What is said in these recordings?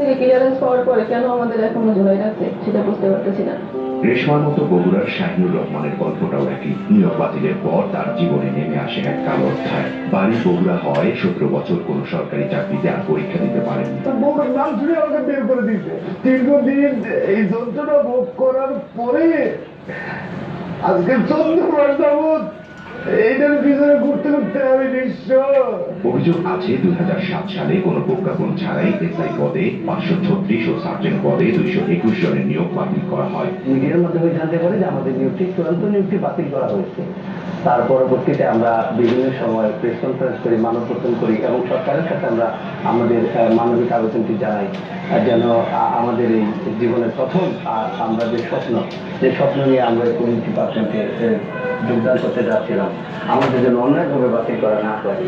থেকে ক্লিয়ারেন্স পাওয়ার পরে কেন আমাদের এখনও ঝোলাই রাখছে সেটা বুঝতে পারতেছি না? রেশমার মতো বগুড়ার শাহিনুর রহমানের গল্পটাও একই নিয়োগ বাতিলের পর তার জীবনে নেমে আসে এক কালো অধ্যায়। বাড়ি বগুড়া হয় সতেরো বছর কোনো সরকারি চাকরিতে আর পরীক্ষা দিতে পারেনি তার বউটার নাম শুনে আমাকে বের করে দিয়েছে। দীর্ঘদিন এই যন্ত্রণা ভোগ করার পরে আজকে চোদ্দ অভিযোগ আছে, দুই সালে কোনো প্রজ্ঞাপন ছাড়াই এসআই পদে পাঁচশো ছত্রিশ ও সার্জেন্ট পদে দুইশো একুশ জনের নিয়োগ বাতিল করা হয়। মিডিয়ার মাধ্যমে জানতে পারি যে আমাদের নিয়োগটি চূড়ান্ত নিয়োগটি বাতিল করা হয়েছে। তার পরবর্তীতে আমরা বিভিন্ন সময় প্রেস কনফারেন্স করি মানবপত্তন করি এবং সরকারের কাছে আমরা আমাদের মানবিক আবেদনটি জানাই। যেন আমাদের এই জীবনের প্রথম আর আমরা যে স্বপ্ন যে স্বপ্ন নিয়ে আমরা এই ডিপার্টমেন্টে যোগদান করতে যাচ্ছিলাম। আমাদের যেন অন্যায়ভাবে বাতিল করা না হয়।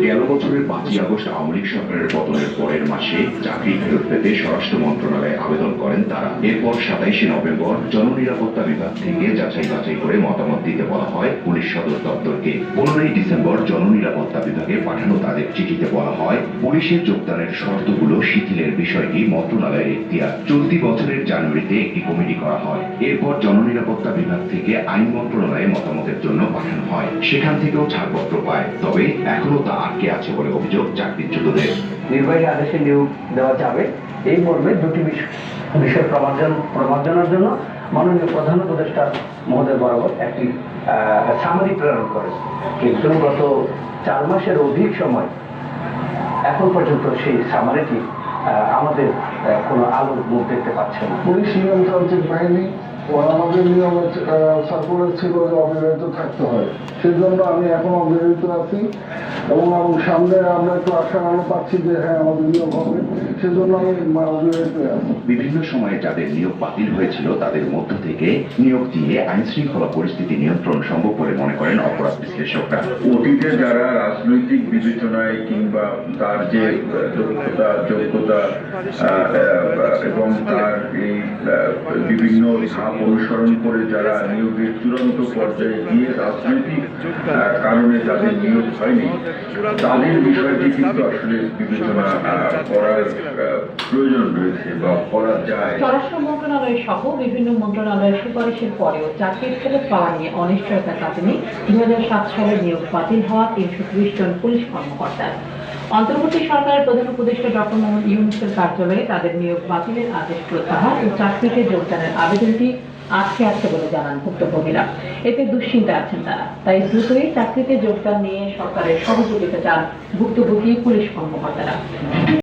তেরো বছরের পাঁচই আগস্ট আওয়ামী লীগ সরকারের পতনের পরের মাসে চাকরি ফেরত পেতে স্বরাষ্ট্র মন্ত্রণালয়ে আবেদন করেন তারা। এরপর সাতাইশে নভেম্বর জননিরাপত্তা বিভাগ থেকে যাচাই বাছাই করে মতামত দিতে বলা হয় পুলিশ সদর দপ্তরকে। পনেরোই ডিসেম্বর জননিরাপত্তা বিভাগে পাঠানো তাদের চিঠিতে বলা হয়, পুলিশের যোগদানের শর্তগুলো শিথিলের বিষয়টি মন্ত্রণালয়ের এখতিয়ার। চলতি বছরের জানুয়ারিতে একটি কমিটি করা হয়। এরপর জননিরাপত্তা বিভাগ থেকে আইন মন্ত্রণালয়ে মতামতের জন্য পাঠানো হয়। সেখান থেকেও ছাড়পত্র পায়। তবে এখনও তা আটকে আছে বলে অভিযোগ চাকরিচ্যুতদের। নির্বাহী আদেশে নিয়োগ দেওয়া যাবে। এই মর্মে দুটি বিষয় বিষয় প্রমার্জন, প্রমার্জনের জন্য মাননীয় প্রধান উপদেষ্টা মহোদয় বরাবর একটি সামারি প্রেরণ করে কিন্তু গত চার মাসের অধিক সময় এখন পর্যন্ত সেই সামারিটি আমাদের কোনো আলোর মুখ দেখতে পাচ্ছে না। পুলিশ নিয়ন্ত্রণ বাহিনী নিয়মে সার্কুলার ছিল যে অবিবাহিত থাকতে হয়। সেই জন্য আমি এখন অবিবাহিত আছি এবং সামনে আমরা একটু আশা আলো পাচ্ছি যে হ্যাঁ আমাদের নিয়োগ হবে। সেজন্য আমি অবিবাহিত আছি। বিভিন্ন সময়ে যাদের নিয়োগ বাতিল হয়েছিল তাদের মধ্য থেকে নিয়োগ দিয়ে আইন শৃঙ্খলা পরিস্থিতি নিয়ন্ত্রণ সম্ভব বলে মনে করেন অপরাধ বিশ্লেষকরা। অতীতে যারা রাজনৈতিক বিবেচনায় কিংবা তার যে দক্ষতা যোগ্যতা এবং তার এই বিভিন্ন ধাপ অনুসরণ করে যারা নিয়োগের চূড়ান্ত পর্যায়ে গিয়ে রাজনৈতিক কারণে যাদের নিয়োগ হয়নি, তাদের বিষয়টি কিন্তু আসলে বিবেচনা করার প্রয়োজন রয়েছে বা করা যায়। স্বরাষ্ট্র মন্ত্রণালয় সহ বিভিন্ন মন্ত্রণালয়ের সুপারিশের পরেও চাকরির ফেরত পাওয়া নিয়ে অনিশ্চয়তা কাটেনি। দুই হাজার সাত সালে নিয়োগ বাতিল হওয়া তিনশো ত্রিশ জন পুলিশ কর্মকর্তার অন্তর্বর্তী সরকারের প্রধান উপদেষ্টা ডক্টর মোহাম্মদ ইউনুসের কার্যালয়ে তাদের নিয়োগ বাতিলের আদেশ প্রত্যাহার ও চাকরিতে যোগদানের আবেদনটি আটকে আছে বলে জানান ভুক্তভোগীরা। এতে দুশ্চিন্তা আছেন তারা। তাই দ্রুতই চাকরিতে যোগদান নিয়ে সরকারের সহযোগিতা চান ভুক্তভোগী পুলিশ কর্মকর্তারা।